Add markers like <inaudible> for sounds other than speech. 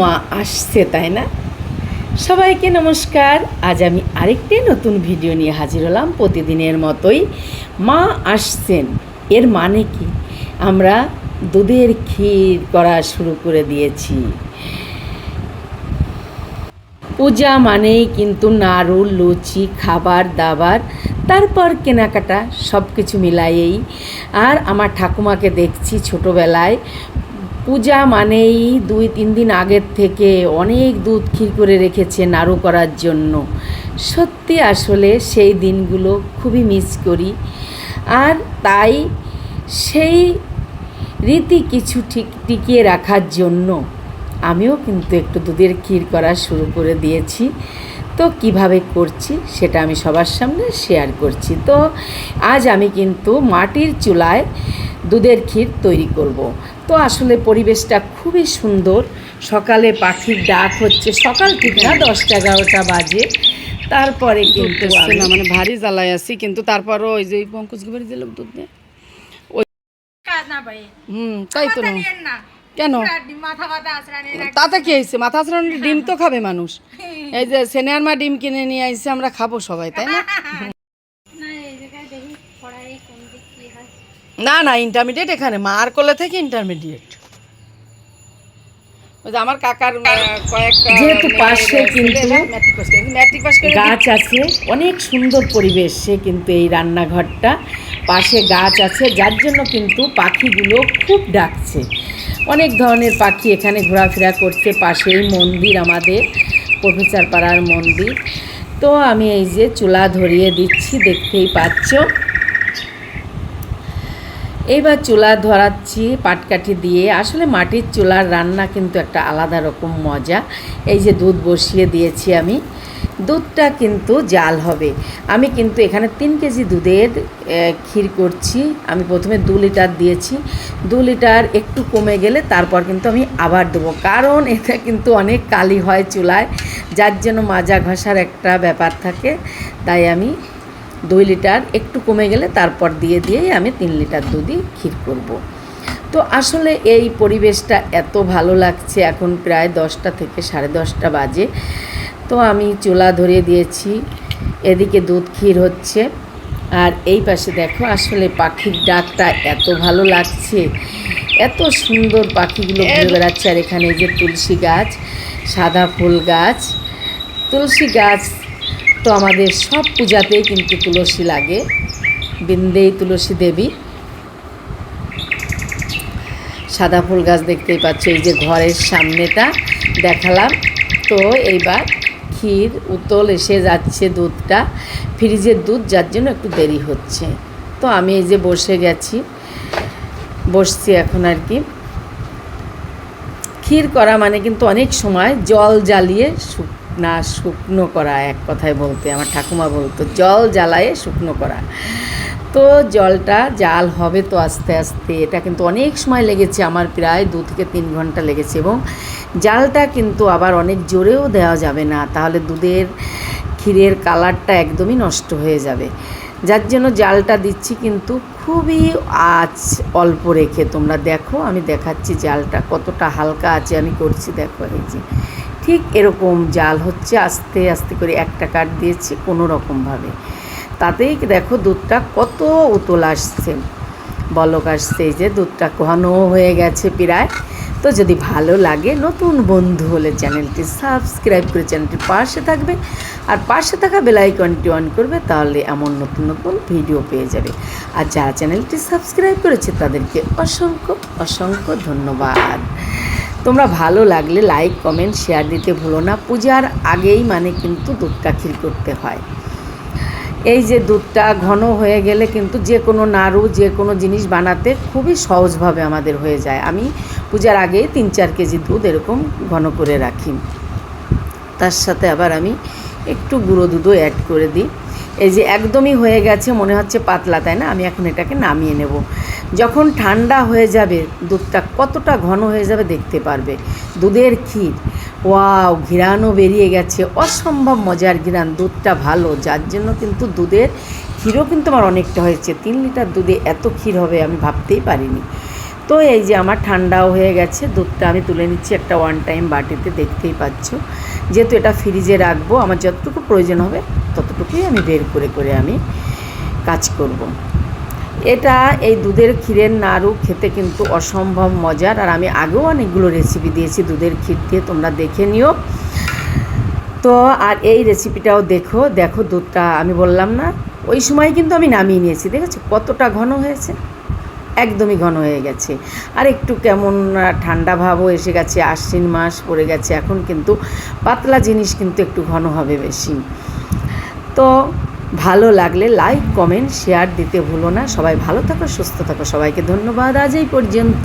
মা আসছে, তাই না? সবাইকে নমস্কার। আজ আমি আরেকটি নতুন ভিডিও নিয়ে হাজির হলাম। প্রতিদিনের মতোই মা আসছেন। এর মানে কি? আমরা দুধের ক্ষীর করা শুরু করে দিয়েছি। পূজা মানেই কিন্তু নাড়ু, লুচি, খাবার, দাবার, তারপর কেনাকাটা সব কিছু মিলাইয়েই আর আমার ঠাকুমাকে দেখছি ছোটোবেলায় পূজা মানেই দুই, তিন দিন আগের থেকে অনেক দুধ ক্ষীর করে রেখেছে নাড়ু করার জন্য। সত্যি আসলে সেই দিনগুলো খুবই মিস করি। আর তাই সেই রীতি কিছু ঠিক, টিকিয়ে রাখার জন্য আমিও কিন্তু একটু দুধের ক্ষীর করা শুরু করে দিয়েছি। তো কীভাবে করছি সেটা আমি সবার সামনে শেয়ার করছি। তো আজ আমি কিন্তু মাটির চুলায় দুধের ক্ষীর তৈরি করব। তো আসলে পরিবেশটা খুবই সুন্দর। সকালে পাখির ডাক হচ্ছে সকাল ঠিক না দশটা এগারোটা বাজে। তারপরে কিন্তু না মানে ভারী জ্বালায় আছি কিন্তু তারপরও ওই যে পঙ্কজ গুবারি যে লোক দুধ দেয়। কাজ না পাই হুম তাই তো না। কেন? তাতে কি হয়েছে? মাথা ডিম তো খাবে মানুষ। <laughs> এই যে মা ডিম কিনে নিয়ে আসছে আমরা খাব সবাই তাই না? <laughs> না না ইন্টারমিডিয়েট এখানে মার কোলে থেকে ইন্টারমিডিয়েট আমার কাকার কয়েকটা যেহেতু পাশে কিন্তু গাছ আছে অনেক সুন্দর পরিবেশ সে কিন্তু এই রান্নাঘরটা পাশে গাছ আছে যার জন্য কিন্তু পাখিগুলো খুব ডাকছে। অনেক ধরনের পাখি এখানে ঘোরাফেরা করছে পাশেই মন্দির আমাদের প্রফেসর পাড়ার মন্দির। তো আমি এই যে চুলা ধরিয়ে দিচ্ছি দেখতেই পাচ্ছ। এইবার চুলা ধরাচ্ছি, পাটকাঠি দিয়ে। আসলে মাটির চুলার রান্না কিন্তু একটা আলাদা রকম মজা। এই যে দুধ বসিয়ে দিয়েছি আমি। দুধটা কিন্তু জাল হবে। আমি কিন্তু এখানে তিন কেজি দুধের ক্ষীর করছি। আমি প্রথমে দু লিটার দিয়েছি। দু লিটার একটু কমে গেলে তারপর কিন্তু আমি আবার দেবো। কারণ এটা কিন্তু অনেক কালি হয় চুলায়। যার জন্য মাজা ঘষার একটা ব্যাপার থাকে। তাই আমি দুই লিটার একটু কমে গেলে তারপর দিয়ে দিয়েই আমি তিন লিটার দুধই ক্ষীর করব। তো আসলে এই পরিবেশটা এত ভালো লাগছে এখন প্রায় দশটা থেকে সাড়ে দশটা বাজে। তো আমি চুলা ধরিয়ে দিয়েছি এদিকে দুধ ক্ষীর হচ্ছে। আর এই পাশে দেখো আসলে পাখির ডাকটা এত ভালো লাগছে এত সুন্দর পাখিগুলো ঘুরে বেড়াচ্ছে। আর এখানে এই যে তুলসী গাছ সাদা ফুল গাছ তুলসী গাছ তো আমাদের সব পূজাতেই কিন্তু তুলসী লাগে। বিন্দেই তুলসী দেবী। সাদা ফুল গাছ দেখতেই পাচ্ছ, এই যে ঘরের সামনেটা দেখালাম। তো এইবার ক্ষীর, উতল এসে যাচ্ছে দুধটা, ফ্রিজের দুধ যার জন্য একটু দেরি হচ্ছে। তো আমি এই যে বসে গেছি, বসছি এখন আর কি। ক্ষীর করা মানে কিন্তু অনেক সময় জল জ্বালিয়ে শুকনা শুকনো করা, এক কথায় বলতে, আমার ঠাকুমা বলতো, জল জ্বালায়ে শুকনো করা। তো জলটা জাল হবে তো আস্তে আস্তে, এটা কিন্তু অনেক সময় লেগেছে, আমার প্রায় দু থেকে তিন ঘণ্টা লেগেছে এবং জালটা কিন্তু আবার অনেক জোরেও দেওয়া যাবে না, তাহলে দুধের ক্ষীরের কালারটা একদমই নষ্ট হয়ে যাবে। যার জন্য জালটা দিচ্ছি কিন্তু খুবই আঁচ অল্প রেখে, তোমরা দেখো, আমি দেখাচ্ছি জালটা কতটা হালকা আছে আমি করছি, দেখো এই যে। ঠিক এরকম জাল হচ্ছে, আস্তে আস্তে করে একটা কাঠ দিয়েছি কোনো রকমভাবে তাতেই দেখো দুধটা কত উতল আসছে। বলক আসছে যে দুধটা ঘন হয়ে গেছে প্রায়। তো যদি ভালো লাগে নতুন বন্ধু হলে চ্যানেলটি সাবস্ক্রাইব করে চ্যানেলটির পাশে থাকবে। আর পাশে থাকা বেলাইকনটি অন করবে তাহলে এমন নতুন নতুন ভিডিও পেয়ে যাবে। আর যারা চ্যানেলটি সাবস্ক্রাইব করেছে তাদেরকে অসংখ্য অসংখ্য ধন্যবাদ। তোমরা ভালো লাগলে লাইক কমেন্ট শেয়ার দিতে ভুলো না। পূজার আগেই মানে কিন্তু দুধটা ক্ষীর করতে হয়। এই যে দুধটা ঘন হয়ে গেলে কিন্তু যে কোনো নাড়ু, যে কোনো জিনিস বানাতে খুবই সহজভাবে আমাদের হয়ে যায়। আমি পূজার আগে তিন চার কেজি দুধ এরকম ঘন করে রাখি। তার সাথে আবার আমি একটু গুঁড়ো দুধও অ্যাড করে দিই। এই যে একদমই হয়ে গেছে, মনে হচ্ছে পাতলা, তাই না? আমি এখন এটাকে নামিয়ে নেব। যখন ঠান্ডা হয়ে যাবে, দুধটা কতটা ঘন হয়ে যাবে দেখতে পারবে। দুধের ক্ষীর, ওয়াও ঘিরানও বেরিয়ে গেছে। অসম্ভব মজার ঘিরান, দুধটা ভালো। যার জন্য কিন্তু দুধের ক্ষীরও কিন্তু আমার অনেকটা হয়েছে। তিন লিটার দুধে এত ক্ষীর হবে আমি ভাবতেই পারিনি। তো এই যে আমার ঠান্ডাও হয়ে গেছে, দুধটা আমি তুলে নিচ্ছি একটা ওয়ান টাইম বাটিতে, দেখতেই পাচ্ছ। যেহেতু এটা ফ্রিজে রাখব, আমার যতটুকু প্রয়োজন হবে, ততটুকুই আমি বের করে করে আমি কাজ করব। এটা এই দুধের ক্ষীরের নাড়ু খেতে কিন্তু অসম্ভব মজার, আর আমি আগেও অনেকগুলো রেসিপি দিয়েছি দুধের ক্ষীর দিয়ে, তোমরা দেখে নিও। তো আর এই রেসিপিটাও দেখো দেখো দুধটা, আমি বললাম না, ওই সময় কিন্তু আমি নামিয়ে নিয়েছি, দেখেছ? কতটা ঘন হয়েছে? একদমই ঘন হয়ে গেছে। আর একটু কেমন ঠান্ডা ভাবও এসে গেছে, আশ্বিন মাস পড়ে গেছে, এখন কিন্তু পাতলা জিনিস কিন্তু একটু ঘন হবে বেশি। তো ভালো লাগলে লাইক কমেন্ট শেয়ার দিতে ভুলো না। সবাই ভালো থাকো, সুস্থ থাকো। সবাইকে ধন্যবাদ। আজ এই পর্যন্ত।